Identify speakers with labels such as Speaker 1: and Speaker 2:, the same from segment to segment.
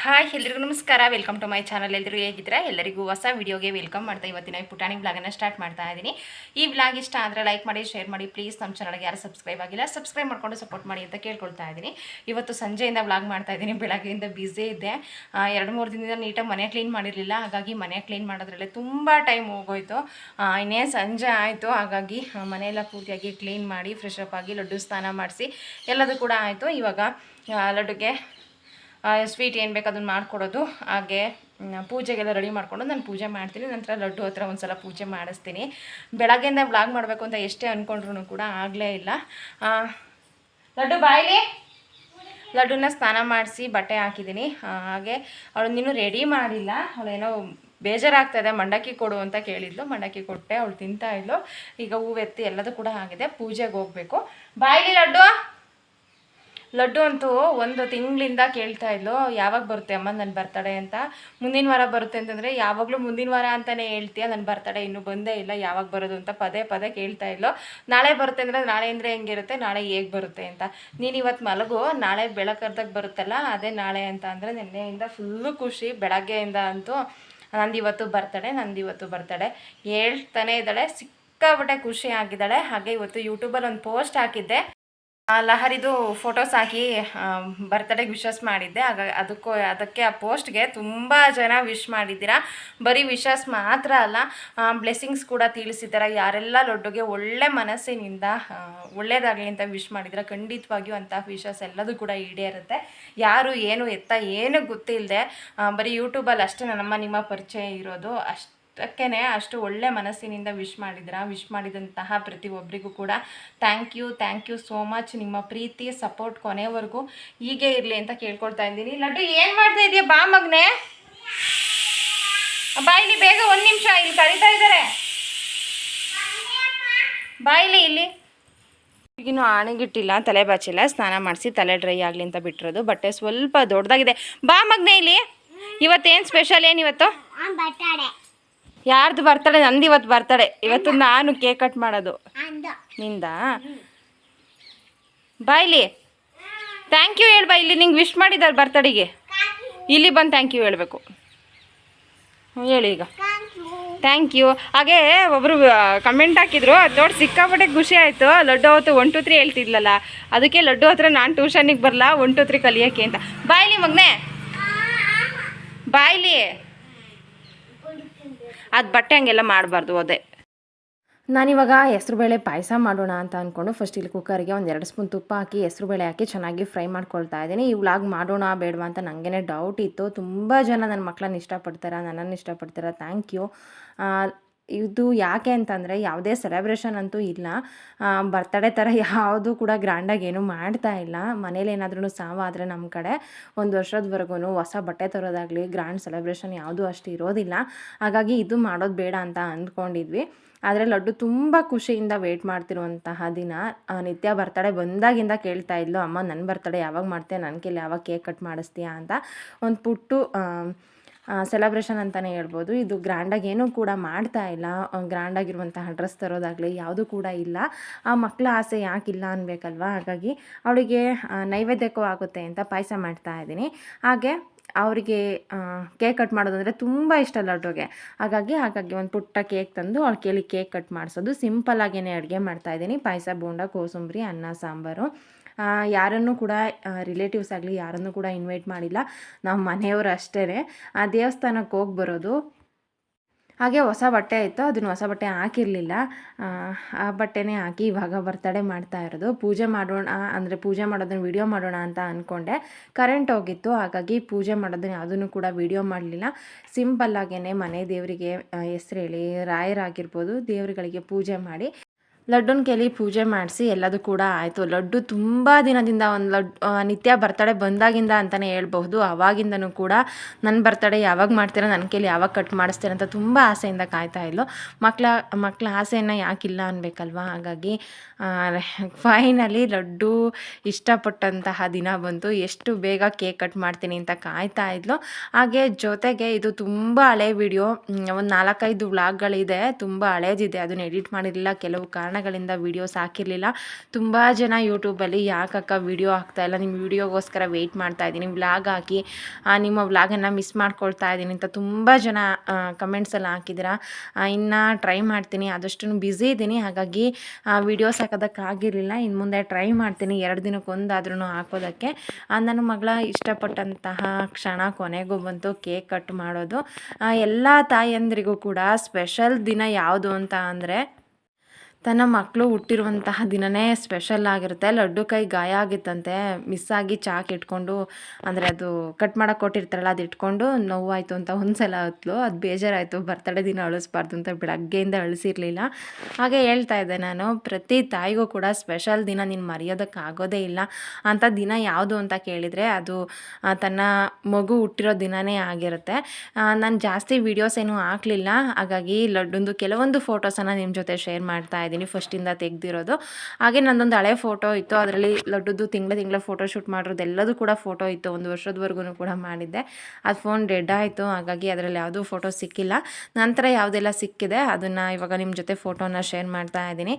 Speaker 1: Hi, ಎಲ್ರಿಗೂ ನಮಸ್ಕಾರ. Welcome to my channel ಎಲ್ಲರೂ ಹೇಗಿದ್ದೀರಾ? ಎಲ್ಲರಿಗೂ ಹೊಸ ವಿಡಿಯೋಗೆ ವೆಲ್ಕಮ್ ಮಾಡ್ತಾ ಇವತ್ತಿನ ಈ ಪುಟಾಣಿ ಬ್ಲಾಗನ್ನು ಸ್ಟಾರ್ಟ್ ಮಾಡ್ತಾ ಇದ್ದೀನಿ. ಈ ಬ್ಲಾಗ್ ಇಷ್ಟ ಆದರೆ ಲೈಕ್ ಮಾಡಿ ಶೇರ್ ಮಾಡಿ. ಪ್ಲೀಸ್ ನಮ್ಮ ಚಾನಲ್ಗೆ ಯಾರು ಸಬ್ಸ್ಕ್ರೈಬ್ ಆಗಿಲ್ಲ ಸಬ್ಸ್ಕ್ರೈಬ್ ಮಾಡಿಕೊಂಡು ಸಪೋರ್ಟ್ ಮಾಡಿ ಅಂತ ಕೇಳ್ಕೊಳ್ತಾ ಇದ್ದೀನಿ. ಇವತ್ತು ಸಂಜೆಯಿಂದ ಬ್ಲಾಗ್ ಮಾಡ್ತಾ ಇದ್ದೀನಿ. ಬೆಳಗ್ಗೆಯಿಂದ ಬ್ಯುಸಿ ಇದ್ದೆ. ಎರಡು ಮೂರು ದಿನದಿಂದ ನೀಟಾಗಿ ಮನೆ ಕ್ಲೀನ್ ಮಾಡಿರಲಿಲ್ಲ. ಹಾಗಾಗಿ ಮನೆ ಕ್ಲೀನ್ ಮಾಡೋದ್ರಲ್ಲೇ ತುಂಬ ಟೈಮ್ ಹೋಗೋಯ್ತು. ಇನ್ನೇ ಸಂಜೆ ಆಯಿತು. ಹಾಗಾಗಿ ಮನೆಯೆಲ್ಲ ಪೂರ್ತಿಯಾಗಿ ಕ್ಲೀನ್ ಮಾಡಿ ಫ್ರೆಶ್ ಅಪ್ ಆಗಿ ಲಡ್ಡು ಸ್ನಾನ ಮಾಡಿಸಿ ಎಲ್ಲದೂ ಕೂಡ ಆಯಿತು. ಇವಾಗ ಲಡ್ಡುಗೆ ಸ್ವೀಟ್ ಏನು ಬೇಕು ಅದನ್ನು ಮಾಡಿಕೊಡೋದು. ಹಾಗೆ ಪೂಜೆಗೆಲ್ಲ ರೆಡಿ ಮಾಡಿಕೊಂಡು ನಾನು ಪೂಜೆ ಮಾಡ್ತೀನಿ. ನಂತರ ಲಡ್ಡು ಹತ್ರ ಒಂದು ಸಲ ಪೂಜೆ ಮಾಡಿಸ್ತೀನಿ. ಬೆಳಗ್ಗೆಯಿಂದ ಬ್ಲಾಗ್ ಮಾಡಬೇಕು ಅಂತ ಎಷ್ಟೇ ಅಂದ್ಕೊಂಡ್ರು ಕೂಡ ಆಗಲೇ ಇಲ್ಲ. ಲಡ್ಡು ಬಾಯಿಲಿ? ಲಡ್ಡುನ ಸ್ನಾನ ಮಾಡಿಸಿ ಬಟ್ಟೆ ಹಾಕಿದ್ದೀನಿ. ಹಾಗೆ ಅವಳು ನೀನು ರೆಡಿ ಮಾಡಿಲ್ಲ. ಅವಳೇನೋ ಬೇಜಾರಾಗ್ತದೆ ಮಂಡಕ್ಕಿ ಕೊಡು ಅಂತ ಕೇಳಿದ್ಲು. ಮಂಡಕ್ಕಿ ಕೊಟ್ಟೆ, ಅವಳು ತಿಂತಾ ಇದ್ಲು. ಈಗ ಹೂವೆತ್ತಿ ಎಲ್ಲದೂ ಕೂಡ ಆಗಿದೆ. ಪೂಜೆಗೆ ಹೋಗಬೇಕು. ಬಾಯಿಲಿ ಲಡ್ಡು? ಲಡ್ಡು ಅಂತೂ ಒಂದು ತಿಂಗಳಿಂದ ಕೇಳ್ತಾ ಇದ್ಲು, ಯಾವಾಗ ಬರುತ್ತೆ ಅಮ್ಮ ನನ್ನ ಬರ್ತಡೆ ಅಂತ. ಮುಂದಿನ ವಾರ ಬರುತ್ತೆ ಅಂತಂದರೆ, ಯಾವಾಗಲೂ ಮುಂದಿನ ವಾರ ಅಂತಲೇ ಹೇಳ್ತೀಯ, ನನ್ನ ಬರ್ತಡೆ ಇನ್ನೂ ಬಂದೇ ಇಲ್ಲ, ಯಾವಾಗ ಬರೋದು ಅಂತ ಪದೇ ಪದೇ ಕೇಳ್ತಾ ಇದ್ಲು. ನಾಳೆ ಬರುತ್ತೆ ಅಂದರೆ ನಾಳೆ ಅಂದರೆ ಹೆಂಗಿರುತ್ತೆ, ನಾಳೆ ಹೇಗೆ ಬರುತ್ತೆ ಅಂತ. ನೀನು ಇವತ್ತು ಮಲಗು, ನಾಳೆ ಬೆಳಕರ್ದಾಗ ಬರುತ್ತಲ್ಲ, ಅದೇ ನಾಳೆ ಅಂತ ಅಂದರೆ ನಿನ್ನೆಯಿಂದ ಫುಲ್ಲು ಖುಷಿ, ಬೆಳಗ್ಗೆಯಿಂದ ಅಂತೂ ನಂದು ಇವತ್ತು ಬರ್ತಡೆ ನಂದು ಇವತ್ತು ಬರ್ತಡೆ ಹೇಳ್ತಾನೆ ಇದ್ದಾಳೆ, ಸಿಕ್ಕಾಪಟ್ಟೆ ಖುಷಿ ಆಗಿದ್ದಾಳೆ. ಹಾಗೆ ಇವತ್ತು ಯೂಟ್ಯೂಬಲ್ಲಿ ಒಂದು ಪೋಸ್ಟ್ ಹಾಕಿದ್ದೆ. ಲಹರಿದು ಫೋಟೋಸ್ ಹಾಕಿ ಬರ್ತಡೇಗೆ ವಿಶಸ್ ಮಾಡಿದ್ದೆ. ಆಗ ಅದಕ್ಕೂ, ಅದಕ್ಕೆ ಆ ಪೋಸ್ಟ್ಗೆ ತುಂಬ ಜನ ವಿಶ್ ಮಾಡಿದ್ದೀರಾ? ಬರೀ ವಿಶಸ್ ಮಾತ್ರ ಅಲ್ಲ ಬ್ಲೆಸ್ಸಿಂಗ್ಸ್ ಕೂಡ ತಿಳಿಸಿದ್ದಾರೆ? ಯಾರೆಲ್ಲ ಲೊಡ್ಡುಗೆ ಒಳ್ಳೆ ಮನಸ್ಸಿನಿಂದ ಒಳ್ಳೇದಾಗಲಿ ಅಂತ ವಿಶ್ ಮಾಡಿದ್ರೆ ಖಂಡಿತವಾಗಿಯೂ ಅಂತಹ ವಿಶಸ್ ಎಲ್ಲದೂ ಕೂಡ ಈಡೇರುತ್ತೆ. ಯಾರು ಏನು ಎತ್ತ, ಏನು ಗೊತ್ತಿಲ್ಲದೆ ಬರೀ ಯೂಟ್ಯೂಬಲ್ಲಿ ಅಷ್ಟೇ ನಮ್ಮ ನಿಮ್ಮ ಪರಿಚಯ ಇರೋದು. ಅಷ್ಟು ಅದಕ್ಕೇ ಅಷ್ಟು ಒಳ್ಳೆ ಮನಸ್ಸಿನಿಂದ ವಿಶ್ ಮಾಡಿದ್ರ ವಿಶ್ ಮಾಡಿದಂತಹ ಪ್ರತಿಯೊಬ್ಬರಿಗೂ ಕೂಡ thank you thank you so much ನಿಮ್ಮ ಪ್ರೀತಿ ಸಪೋರ್ಟ್ ಕೊನೆವರೆಗೂ ಹೀಗೆ ಇರಲಿ ಅಂತ ಕೇಳ್ಕೊಳ್ತಾ ಇದ್ದೀನಿ. ಲಡ್ಡು, ಏನು ಮಾಡ್ತಾ ಇದೆಯಾ? ಬಾ ಮಗ್ನೆ. ಬಾ ಇಲ್ಲಿ, ಬೇಗ ಒಂದು ನಿಮಿಷ ಇಲ್ಲಿ ಕರೀತಾ ಇದ್ದಾರೆ. ಬಾ ಇಲ್ಲಿ ಈಗಿನ್ನೂ ಆಣೆಗಿಟ್ಟಿಲ್ಲ, ತಲೆ ಬಾಚಿಲ್ಲ, ಸ್ನಾನ ಮಾಡಿಸಿ ತಲೆ ಡ್ರೈ ಆಗಲಿ ಅಂತ ಬಿಟ್ಟಿರೋದು, ಬಟ್ಟೆ ಸ್ವಲ್ಪ ದೊಡ್ಡದಾಗಿದೆ ಬಾ ಮಗ್ನೆ ಇಲ್ಲಿ. ಇವತ್ತೇನು ಸ್ಪೆಷಲ್ ಏನು ಇವತ್ತು? ಯಾರ್ದು ಬರ್ತಡೆ ನಂದು ಇವತ್ತು ಬರ್ತಡೆ. ಇವತ್ತು ನಾನು ಕೇಕ್ ಕಟ್ ಮಾಡೋದು. ನಿಂದ? ಬಾಯ್ಲಿ ಥ್ಯಾಂಕ್ ಯು ಹೇಳ್ಬಾ ಇಲ್ಲಿ ನಿಂಗೆ ವಿಶ್ ಮಾಡಿದ್ದಾರೆ ಬರ್ತಡೆಗೆ. ಇಲ್ಲಿ ಬಂದು ಥ್ಯಾಂಕ್ ಯು ಹೇಳಬೇಕು. ಹೇಳಿ ಈಗ. ಥ್ಯಾಂಕ್ ಯು ಹಾಗೆ ಒಬ್ಬರು ಕಮೆಂಟ್ ಹಾಕಿದ್ರು ಅದು ನೋಡಿ ಸಿಕ್ಕಾಪಟ್ಟೆ ಖುಷಿ ಆಯಿತು. ಲಡ್ಡು ಹೊತ್ತು ಒನ್ ಟು ತ್ರೀ ಹೇಳ್ತಿದ್ಲಲ್ಲ ಅದಕ್ಕೆ ಲಡ್ಡು ಹತ್ರ ನಾನು ಟ್ಯೂಷನಿಗೆ ಬರಲ್ಲ ಒನ್ ಟು ತ್ರೀ ಕಲಿಯೋಕ್ಕೆ ಅಂತ. ಬಾಯ್ಲಿ ಮಗನೇ. ಬಾಯ್ಲಿ ಅದು ಬಟ್ಟೆ ಹಂಗೆಲ್ಲ ಮಾಡಬಾರ್ದು ಅದೇ. ನಾನಿವಾಗ ಹೆಸ್ರುಬೇಳೆ ಪಾಯಸ ಮಾಡೋಣ ಅಂತ ಅಂದ್ಕೊಂಡು ಫಸ್ಟ್ ಇಲ್ಲಿ ಕುಕ್ಕರ್ಗೆ ಒಂದು ಎರಡು ಸ್ಪೂನ್ ತುಪ್ಪ ಹಾಕಿ ಹೆಸ್ರುಬೇಳೆ ಹಾಕಿ ಚೆನ್ನಾಗಿ ಫ್ರೈ ಮಾಡ್ಕೊಳ್ತಾ ಇದ್ದೀನಿ. ಈ ವ್ಲಾಗ್ ಮಾಡೋಣ ಬೇಡವಾ ಅಂತ ನನಗೇ ಡೌಟ್ ಇತ್ತು. ತುಂಬ ಜನ ನನ್ನ ಮಕ್ಕಳನ್ನ ಇಷ್ಟಪಡ್ತಾರೆ, ನನ್ನನ್ನು ಇಷ್ಟಪಡ್ತಾರೆ ಥ್ಯಾಂಕ್ ಯು ಇದು ಯಾಕೆ ಅಂತಂದರೆ ಯಾವುದೇ ಸೆಲೆಬ್ರೇಷನ್ ಅಂತೂ ಇಲ್ಲ. ಬರ್ತಡೇ ಥರ ಯಾವುದು ಕೂಡ ಗ್ರ್ಯಾಂಡಾಗಿ ಏನೂ ಮಾಡ್ತಾ ಇಲ್ಲ. ಮನೇಲಿ ಏನಾದ್ರೂ ಸಾವಾದರೆ ನಮ್ಮ ಕಡೆ ಒಂದು ವರ್ಷದವರೆಗೂ ಹೊಸ ಬಟ್ಟೆ ತರೋದಾಗಲಿ ಗ್ರ್ಯಾಂಡ್ ಸೆಲೆಬ್ರೇಷನ್ ಯಾವುದೂ ಅಷ್ಟು ಇರೋದಿಲ್ಲ. ಹಾಗಾಗಿ ಇದು ಮಾಡೋದು ಬೇಡ ಅಂತ ಅಂದ್ಕೊಂಡಿದ್ವಿ. ಆದರೆ ಲಡ್ಡು ತುಂಬ ಖುಷಿಯಿಂದ ವೆಯ್ಟ್ ಮಾಡ್ತಿರುವಂತಹ ದಿನ ನಿತ್ಯ ಬರ್ತಡೇ ಬಂದಾಗಿಂದ ಕೇಳ್ತಾ ಇದ್ಲು, ಅಮ್ಮ ನನ್ನ ಬರ್ತಡೆ ಯಾವಾಗ ಮಾಡ್ತೀಯ? ನನ್ನ ಕೈಲಿ ಯಾವಾಗ ಕೇಕ್ ಕಟ್ ಮಾಡಿಸ್ತೀಯಾ? ಅಂತ ಒಂದು ಪುಟ್ಟು ಸೆಲೆಬ್ರೇಷನ್ ಅಂತಲೇ ಹೇಳ್ಬೋದು. ಇದು ಗ್ರ್ಯಾಂಡಾಗಿ ಏನೂ ಕೂಡ ಮಾಡ್ತಾ ಇಲ್ಲ. ಗ್ರ್ಯಾಂಡಾಗಿರುವಂತಹ ಡ್ರೆಸ್ ತರೋದಾಗಲಿ ಯಾವುದೂ ಕೂಡ ಇಲ್ಲ. ಆ ಮಕ್ಕಳ ಆಸೆ ಯಾಕಿಲ್ಲ ಅನ್ಬೇಕಲ್ವಾ? ಹಾಗಾಗಿ ಅವಳಿಗೆ ನೈವೇದ್ಯಕ್ಕೂ ಆಗುತ್ತೆ ಅಂತ ಪಾಯಸ ಮಾಡ್ತಾ ಇದ್ದೀನಿ. ಹಾಗೆ ಅವರಿಗೆ ಕೇಕ್ ಕಟ್ ಮಾಡೋದಂದರೆ ತುಂಬ ಇಷ್ಟ ಲಡ್ಡುಗೆ ಹಾಗಾಗಿ ಹಾಗಾಗಿ ಒಂದು ಪುಟ್ಟ ಕೇಕ್ ತಂದು ಅವ್ಳ ಕೇಳಿ ಕೇಕ್ ಕಟ್ ಮಾಡಿಸೋದು. ಸಿಂಪಲ್ಲಾಗೇ ಅಡುಗೆ ಮಾಡ್ತಾಯಿದ್ದೀನಿ ಪಾಯಸ, ಬೋಂಡ, ಕೋಸಂಬರಿ, ಅನ್ನ, ಸಾಂಬಾರು. ಯಾರನ್ನೂ ಕೂಡ ರಿಲೇಟಿವ್ಸ್ ಆಗಲಿ ಯಾರನ್ನು ಕೂಡ ಇನ್ವೈಟ್ ಮಾಡಿಲ್ಲ. ನಾವು ಮನೆಯವರು ಅಷ್ಟೇ ಆ ದೇವಸ್ಥಾನಕ್ಕೆ ಹೋಗಿ ಬರೋದು. ಹಾಗೆ ಹೊಸ ಬಟ್ಟೆ ಇತ್ತು. ಅದನ್ನು ಹೊಸ ಬಟ್ಟೆ ಹಾಕಿರಲಿಲ್ಲ. ಆ ಬಟ್ಟೆನೇ ಹಾಕಿ ಇವಾಗ ಬರ್ತಡೇ ಮಾಡ್ತಾ ಇರೋದು. ಪೂಜೆ ಮಾಡೋಣ, ಅಂದರೆ ಪೂಜೆ ಮಾಡೋದನ್ನ ವಿಡಿಯೋ ಮಾಡೋಣ ಅಂತ ಅಂದ್ಕೊಂಡೆ ಕರೆಂಟ್ ಹೋಗಿತ್ತು. ಹಾಗಾಗಿ ಪೂಜೆ ಮಾಡೋದನ್ನ ಯಾವುದನ್ನು ಕೂಡ ವಿಡಿಯೋ ಮಾಡಲಿಲ್ಲ. ಸಿಂಪಲ್ಲಾಗೇ ಮನೆ ದೇವರಿಗೆ ಹೆಸ್ರು ಹೇಳಿ, ರಾಯರಾಗಿರ್ಬೋದು ದೇವರುಗಳಿಗೆ ಪೂಜೆ ಮಾಡಿ. ಲಡ್ಡುನ ಕೇಳಿ ಪೂಜೆ ಮಾಡಿಸಿ ಎಲ್ಲದೂ ಕೂಡ ಆಯಿತು. ಲಡ್ಡು ತುಂಬ ದಿನದಿಂದ ಒಂದು ಲಡ್ ನಿತ್ಯ ಬರ್ತಡೆ ಬಂದಾಗಿಂದ ಅಂತಲೇ ಹೇಳ್ಬಹುದು. ಅವಾಗಿಂದನೂ ಕೂಡ ನನ್ನ ಬರ್ತಡೇ ಯಾವಾಗ ಮಾಡ್ತೀರಾ ನನ್ನ ಕೇಳಿ ಯಾವಾಗ ಕಟ್ ಮಾಡಿಸ್ತೀರ ಅಂತ ತುಂಬ ಆಸೆಯಿಂದ ಕಾಯ್ತಾ ಇದ್ಲು. ಮಕ್ಕಳ ಮಕ್ಕಳ ಆಸೆಯನ್ನು ಯಾಕಿಲ್ಲ ಅನ್ಬೇಕಲ್ವಾ? ಹಾಗಾಗಿ ಫೈನಲಿ ಲಡ್ಡು ಇಷ್ಟಪಟ್ಟಂತಹ ದಿನ ಬಂತು. ಎಷ್ಟು ಬೇಗ ಕೇಕ್ ಕಟ್ ಮಾಡ್ತೀನಿ ಅಂತ ಕಾಯ್ತಾ ಇದ್ಲು. ಹಾಗೆ ಜೊತೆಗೆ ಇದು ತುಂಬ ಹಳೆ ವಿಡಿಯೋ ಒಂದು ನಾಲ್ಕೈದು ವ್ಲಾಗ್ಗಳಿದೆ. ತುಂಬ ಹಳೇದಿದೆ. ಅದನ್ನು ಎಡಿಟ್ ಮಾಡಿರಲಿಲ್ಲ ಕೆಲವು ಕಾರಣ. ಕಾರಣಗಳಿಂದ ವೀಡಿಯೋಸ್ ಹಾಕಿರಲಿಲ್ಲ. ತುಂಬ ಜನ ಯೂಟ್ಯೂಬಲ್ಲಿ ಯಾಕಕ್ಕ ವೀಡಿಯೋ ಇಲ್ಲ? ನಿಮ್ಮ ವೀಡಿಯೋಗೋಸ್ಕರ ವೆಯ್ಟ್ ಮಾಡ್ತಾ ಇದ್ದೀನಿ. ವ್ಲಾಗ್ ಹಾಕಿ ನಿಮ್ಮ ವ್ಲಾಗನ್ನು ಮಿಸ್ ಮಾಡ್ಕೊಳ್ತಾ ಇದ್ದೀನಿ ಅಂತ ತುಂಬ ಜನ ಕಮೆಂಟ್ಸಲ್ಲಿ ಹಾಕಿದ್ದೀರಾ. ಇನ್ನು ಟ್ರೈ ಮಾಡ್ತೀನಿ. ಆದಷ್ಟು ಬ್ಯುಸಿ ಇದ್ದೀನಿ. ಹಾಗಾಗಿ ವೀಡಿಯೋಸ್ ಹಾಕೋದಕ್ಕಾಗಿರಲಿಲ್ಲ ಇನ್ನು ಮುಂದೆ ಟ್ರೈ ಮಾಡ್ತೀನಿ. ಎರಡು ದಿನಕ್ಕೊಂದಾದ್ರೂ ಹಾಕೋದಕ್ಕೆ. ನನ್ನ ಮಗಳ ಇಷ್ಟಪಟ್ಟಂತಹ ಕ್ಷಣ ಕೊನೆಗೂ ಬಂತು. ಕೇಕ್ ಕಟ್ ಮಾಡೋದು. ಎಲ್ಲ ತಾಯಂದ್ರಿಗೂ ಕೂಡ ಸ್ಪೆಷಲ್ ದಿನ ಯಾವುದು ಅಂತ ಅಂದರೆ ತನ್ನ ಮಕ್ಕಳು ಹುಟ್ಟಿರುವಂತಹ ದಿನವೇ ಸ್ಪೆಷಲ್ ಆಗಿರುತ್ತೆ. ಲಡ್ಡು ಕೈ ಗಾಯ ಆಗಿತ್ತಂತೆ. ಆಗಿ ಚಾಕ್ ಇಟ್ಕೊಂಡು ಅಂದರೆ ಅದು ಕಟ್ ಮಾಡೋಕೆ ಕೊಟ್ಟಿರ್ತಾರಲ್ಲ, ಅದು ಇಟ್ಕೊಂಡು ನೋವಾಯಿತು ಅಂತ ಒಂದ್ಸಲ ಹೊತ್ಲು. ಅದು ಬೇಜಾರಾಯಿತು. ಬರ್ತಡೇ ದಿನ ಅಳಿಸ್ಬಾರ್ದು ಅಂತ ಬೆಳಗ್ಗೆಯಿಂದ ಅಳಿಸಿರಲಿಲ್ಲ. ಹಾಗೆ ಹೇಳ್ತಾ ಇದ್ದೆ ನಾನು, ಪ್ರತಿ ತಾಯಿಗೂ ಕೂಡ ಸ್ಪೆಷಲ್ ದಿನ ನೀನು ಮರೆಯೋದಕ್ಕಾಗೋದೇ ಇಲ್ಲ. ಅಂಥ ದಿನ ಯಾವುದು ಅಂತ ಕೇಳಿದರೆ ಅದು ತನ್ನ ಮಗು ಹುಟ್ಟಿರೋ ದಿನವೇ ಆಗಿರುತ್ತೆ. ನಾನು ಜಾಸ್ತಿ ವೀಡಿಯೋಸ್ ಏನೂ ಹಾಕಲಿಲ್ಲ. ಹಾಗಾಗಿ ಲಡ್ಡೊಂದು ಕೆಲವೊಂದು ಫೋಟೋಸನ್ನು ನಿಮ್ಮ ಜೊತೆ ಶೇರ್ ಮಾಡ್ತಾ ಇದ್ದೀನಿ ಫಸ್ಟಿಂದ ತೆಗೆದಿರೋದು. ಹಾಗೆ ನನ್ನೊಂದು ಹಳೆ ಫೋಟೋ ಇತ್ತು. ಅದರಲ್ಲಿ ಲಡ್ಡುದು ತಿಂಗಳ ತಿಂಗಳ ಫೋಟೋ ಶೂಟ್ ಮಾಡಿರೋದು ಎಲ್ಲದೂ ಕೂಡ ಫೋಟೋ ಇತ್ತು. ಒಂದು ವರ್ಷದವರೆಗೂ ಕೂಡ ಮಾಡಿದ್ದೆ. ಅದು ಫೋನ್ ಡೆಡ್ ಆಯಿತು. ಹಾಗಾಗಿ ಅದರಲ್ಲಿ ಯಾವುದೂ ಫೋಟೋ ಸಿಕ್ಕಿಲ್ಲ. ನಂತರ ಯಾವುದೆಲ್ಲ ಸಿಕ್ಕಿದೆ ಅದನ್ನು ಇವಾಗ ನಿಮ್ಮ ಜೊತೆ ಫೋಟೋನ ಶೇರ್ ಮಾಡ್ತಾ ಇದ್ದೀನಿ.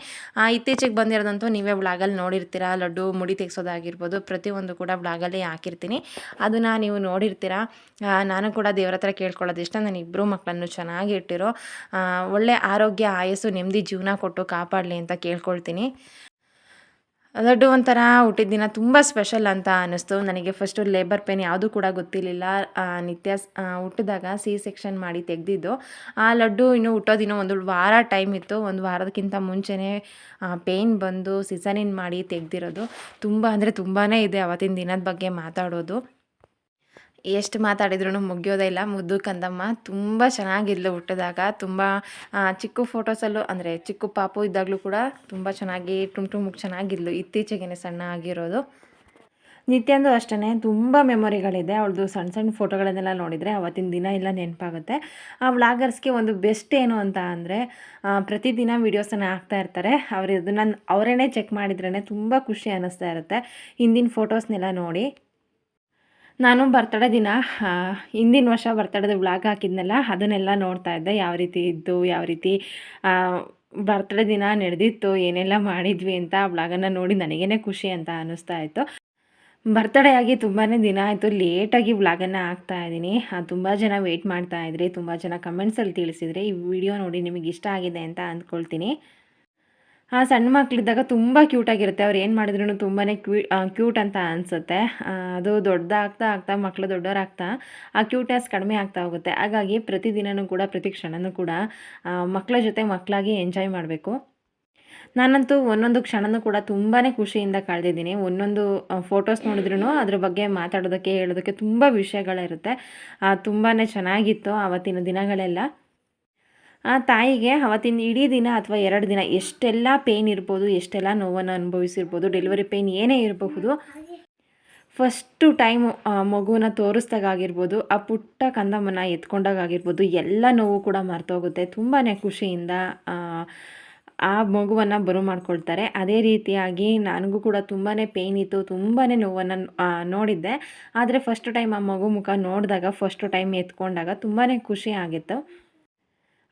Speaker 1: ಇತ್ತೀಚೆಗೆ ಬಂದಿರೋದಂತೂ ನೀವೇ ಬ್ಲಾಗಲ್ಲಿ ನೋಡಿರ್ತೀರಾ. ಲಡ್ಡು ಮುಡಿ ತೆಗೆಸೋದಾಗಿರ್ಬೋದು. ಪ್ರತಿಯೊಂದು ಕೂಡ ಬ್ಲಾಗಲ್ಲಿ ಹಾಕಿರ್ತೀನಿ. ಅದನ್ನು ನೀವು ನೋಡಿರ್ತೀರಾ. ನಾನು ಕೂಡ ದೇವ್ರ ಹತ್ರ ಕೇಳ್ಕೊಳ್ಳೋದು ಇಷ್ಟ. ನಾನು ಇಬ್ಬರು ಮಕ್ಕಳನ್ನು ಚೆನ್ನಾಗಿ ಇಟ್ಟಿರೋ ಒಳ್ಳೆ ಆರೋಗ್ಯ, ಆಯಸ್ಸು, ನೆಮ್ಮದಿ ಜೀವನ ಕೊಟ್ಟು ಕಾಪಾಡಲಿ ಅಂತ ಕೇಳ್ಕೊಳ್ತೀನಿ. ಲಡ್ಡು ಒಂಥರ ಹುಟ್ಟಿದ ದಿನ ತುಂಬ ಸ್ಪೆಷಲ್ ಅಂತ ಅನ್ನಿಸ್ತು. ನನಗೆ ಫಸ್ಟು ಲೇಬರ್ ಪೇನ್ ಯಾವುದೂ ಕೂಡ ಗೊತ್ತಿರಲಿಲ್ಲ. ನಿತ್ಯ ಹುಟ್ಟಿದಾಗ ಸಿ ಸೆಕ್ಷನ್ ಮಾಡಿ ತೆಗೆದಿದ್ದು. ಆ ಲಡ್ಡು ಇನ್ನು ಹುಟ್ಟೋದಿನ ಒಂದು ವಾರ ಟೈಮ್ ಇತ್ತು. ಒಂದು ವಾರದಕ್ಕಿಂತ ಮುಂಚೆನೇ ಪೇನ್ ಬಂದು ಸಿಸನಿನ್ ಮಾಡಿ ತೆಗೆದಿರೋದು. ತುಂಬ ಅಂದರೆ ತುಂಬಾ ಇದೆ ಅವತ್ತಿನ ದಿನದ ಬಗ್ಗೆ ಮಾತಾಡೋದು. ಎಷ್ಟು ಮಾತಾಡಿದ್ರೂ ಮುಗಿಯೋದೇ ಇಲ್ಲ. ಮುದ್ದು ಕಂದಮ್ಮ ತುಂಬ ಚೆನ್ನಾಗಿದ್ಲು ಹುಟ್ಟಿದಾಗ. ತುಂಬ ಚಿಕ್ಕ ಫೋಟೋಸಲ್ಲೂ, ಅಂದರೆ ಚಿಕ್ಕ ಪಾಪು ಇದ್ದಾಗಲೂ ಕೂಡ ತುಂಬ ಚೆನ್ನಾಗಿ ಟುಮ್ ಟುಮ್ಗೆ ಚೆನ್ನಾಗಿದ್ಲು. ಇತ್ತೀಚೆಗೆ ಸಣ್ಣ ಆಗಿರೋದು. ನಿತ್ಯಂದು ಅಷ್ಟೇ ತುಂಬ ಮೆಮೊರಿಗಳಿದೆ. ಅವಳದು ಸಣ್ಣ ಸಣ್ಣ ಫೋಟೋಗಳನ್ನೆಲ್ಲ ನೋಡಿದರೆ ಅವತ್ತಿನ ದಿನ ಎಲ್ಲ ನೆನಪಾಗುತ್ತೆ. ಆ ವ್ಲಾಗರ್ಸ್ಗೆ ಒಂದು ಬೆಸ್ಟ್ ಏನು ಅಂತ ಅಂದರೆ ಪ್ರತಿದಿನ ವೀಡಿಯೋಸನ್ನು ಹಾಕ್ತಾ ಇರ್ತಾರೆ. ಅವರು ಇದನ್ನು ಅವರೇ ಚೆಕ್ ಮಾಡಿದ್ರೇ ತುಂಬ ಖುಷಿ ಅನ್ನಿಸ್ತಾ ಇರುತ್ತೆ. ಹಿಂದಿನ ಫೋಟೋಸ್ನೆಲ್ಲ ನೋಡಿ. ನಾನು ಬರ್ತಡೇ ದಿನ ಹಿಂದಿನ ವರ್ಷ ಬರ್ತಡೇದು ವ್ಲಾಗ್ ಹಾಕಿದ್ನಲ್ಲ, ಅದನ್ನೆಲ್ಲ ನೋಡ್ತಾ ಇದ್ದೆ. ಯಾವ ರೀತಿ ಇದ್ದು, ಯಾವ ರೀತಿ ಬರ್ತಡೇ ದಿನ ನಡೆದಿತ್ತು, ಏನೆಲ್ಲ ಮಾಡಿದ್ವಿ ಅಂತ ಆ ವ್ಲಾಗನ್ನು ನೋಡಿ ನನಗೇನೆ ಖುಷಿ ಅಂತ ಅನ್ನಿಸ್ತಾ ಇತ್ತು. ಬರ್ತಡೇ ಆಗಿ ತುಂಬಾ ದಿನ ಆಯಿತು. ಲೇಟಾಗಿ ವ್ಲಾಗನ್ನು ಹಾಕ್ತಾ ಇದ್ದೀನಿ. ತುಂಬ ಜನ ವೆಯ್ಟ್ ಮಾಡ್ತಾ ಇದ್ರಿ. ತುಂಬ ಜನ ಕಮೆಂಟ್ಸಲ್ಲಿ ತಿಳಿಸಿದ್ರಿ. ಈ ವಿಡಿಯೋ ನೋಡಿ ನಿಮಗೆ ಇಷ್ಟ ಆಗಿದೆ ಅಂತ ಅಂದ್ಕೊಳ್ತೀನಿ. ಆ ಸಣ್ಣ ಮಕ್ಕಳಿದ್ದಾಗ ತುಂಬ ಕ್ಯೂಟಾಗಿರುತ್ತೆ ಅವ್ರು ಏನು ಮಾಡಿದ್ರು ತುಂಬಾ ಕ್ಯೂ ಕ್ಯೂಟ್ ಅಂತ ಅನಿಸುತ್ತೆ. ಅದು ದೊಡ್ಡದಾಗ್ತಾ ಆಗ್ತಾ ಮಕ್ಕಳು ದೊಡ್ಡವರಾಗ್ತಾ ಆ ಕ್ಯೂಟ್ನೆಸ್ ಕಡಿಮೆ ಆಗ್ತಾ ಹೋಗುತ್ತೆ. ಹಾಗಾಗಿ ಪ್ರತಿದಿನವೂ ಕೂಡ, ಪ್ರತಿ ಕ್ಷಣನೂ ಕೂಡ ಮಕ್ಕಳ ಜೊತೆ ಮಕ್ಕಳಾಗಿ ಎಂಜಾಯ್ ಮಾಡಬೇಕು. ನಾನಂತೂ ಒಂದೊಂದು ಕ್ಷಣನೂ ಕೂಡ ತುಂಬಾ ಖುಷಿಯಿಂದ ಕಳೆದಿದ್ದೀನಿ. ಒಂದೊಂದು ಫೋಟೋಸ್ ನೋಡಿದ್ರೂ ಅದ್ರ ಬಗ್ಗೆ ಮಾತಾಡೋದಕ್ಕೆ, ಹೇಳೋದಕ್ಕೆ ತುಂಬ ವಿಷಯಗಳಿರುತ್ತೆ. ತುಂಬಾ ಚೆನ್ನಾಗಿತ್ತು ಆವತ್ತಿನ ದಿನಗಳೆಲ್ಲ. ಆ ತಾಯಿಗೆ ಅವತ್ತಿನ ಇಡೀ ದಿನ ಅಥವಾ ಎರಡು ದಿನ ಎಷ್ಟೆಲ್ಲ ಪೇಯ್ನ್ ಇರ್ಬೋದು ಎಷ್ಟೆಲ್ಲ ನೋವನ್ನು ಅನುಭವಿಸಿರ್ಬೋದು ಡೆಲಿವರಿ ಪೇಯ್ನ್ ಏನೇ ಇರಬಹುದು ಫಸ್ಟು ಟೈಮ್ ಮಗುವನ್ನ ತೋರಿಸ್ದಾಗಿರ್ಬೋದು ಆ ಪುಟ್ಟ ಕಂದಮ್ಮನ ಎತ್ಕೊಂಡಾಗಿರ್ಬೋದು ಎಲ್ಲ ನೋವು ಕೂಡ ಮರ್ತೋಗುತ್ತೆ. ತುಂಬಾ ಖುಷಿಯಿಂದ ಆ, ಆ ಮಗುವನ್ನು ಬರು ಮಾಡ್ಕೊಳ್ತಾರೆ. ಅದೇ ರೀತಿಯಾಗಿ ನನಗೂ ಕೂಡ ತುಂಬಾ ಪೇಯ್ನ್ ಇತ್ತು ತುಂಬಾ ನೋವನ್ನು ನೋಡಿದ್ದೆ. ಆದರೆ ಫಸ್ಟ್ ಟೈಮ್ ಆ ಮಗು ಮುಖ ನೋಡಿದಾಗ ಫಸ್ಟ್ ಟೈಮ್ ಎತ್ಕೊಂಡಾಗ ತುಂಬಾ ಖುಷಿ ಆಗಿತ್ತು.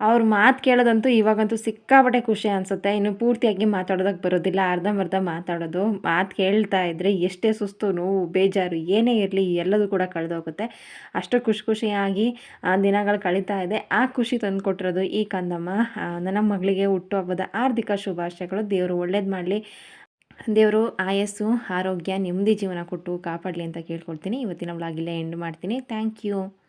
Speaker 1: ಅವ್ರ ಮಾತು ಕೇಳೋದಂತೂ ಇವಾಗಂತೂ ಸಿಕ್ಕಾಪಟ್ಟೆ ಖುಷಿ ಅನಿಸುತ್ತೆ. ಇನ್ನು ಪೂರ್ತಿಯಾಗಿ ಮಾತಾಡೋದಕ್ಕೆ ಬರೋದಿಲ್ಲ. ಅರ್ಧಂಬರ್ಧ ಮಾತಾಡೋದು. ಮಾತು ಕೇಳ್ತಾ ಇದ್ದರೆ ಎಷ್ಟೇ ಸುಸ್ತು, ನೋವು, ಬೇಜಾರು, ಏನೇ ಇರಲಿ ಎಲ್ಲದೂ ಕೂಡ ಕಳೆದೋಗುತ್ತೆ. ಅಷ್ಟು ಖುಷಿ ಖುಷಿಯಾಗಿ, ಆ, ದಿನಗಳು ಕಳೀತಾ ಇದೆ. ಆ ಖುಷಿ ತಂದುಕೊಟ್ಟಿರೋದು ಈ ಕಂದಮ್ಮ. ನನ್ನ ಮಗಳಿಗೆ ಹುಟ್ಟುಹಬ್ಬದ ಆರ್ಥಿಕ ಶುಭಾಶಯಗಳು. ದೇವರು ಒಳ್ಳೇದು ಮಾಡಲಿ. ದೇವರು ಆಯಸ್ಸು, ಆರೋಗ್ಯ, ನೆಮ್ಮದಿ ಜೀವನ ಕೊಟ್ಟು ಕಾಪಾಡಲಿ ಅಂತ ಕೇಳ್ಕೊಳ್ತೀನಿ. ಇವತ್ತಿನ ವ್ಲಾಗಿಲ್ಲೇ ಎಂಡ್ ಮಾಡ್ತೀನಿ. Thank you.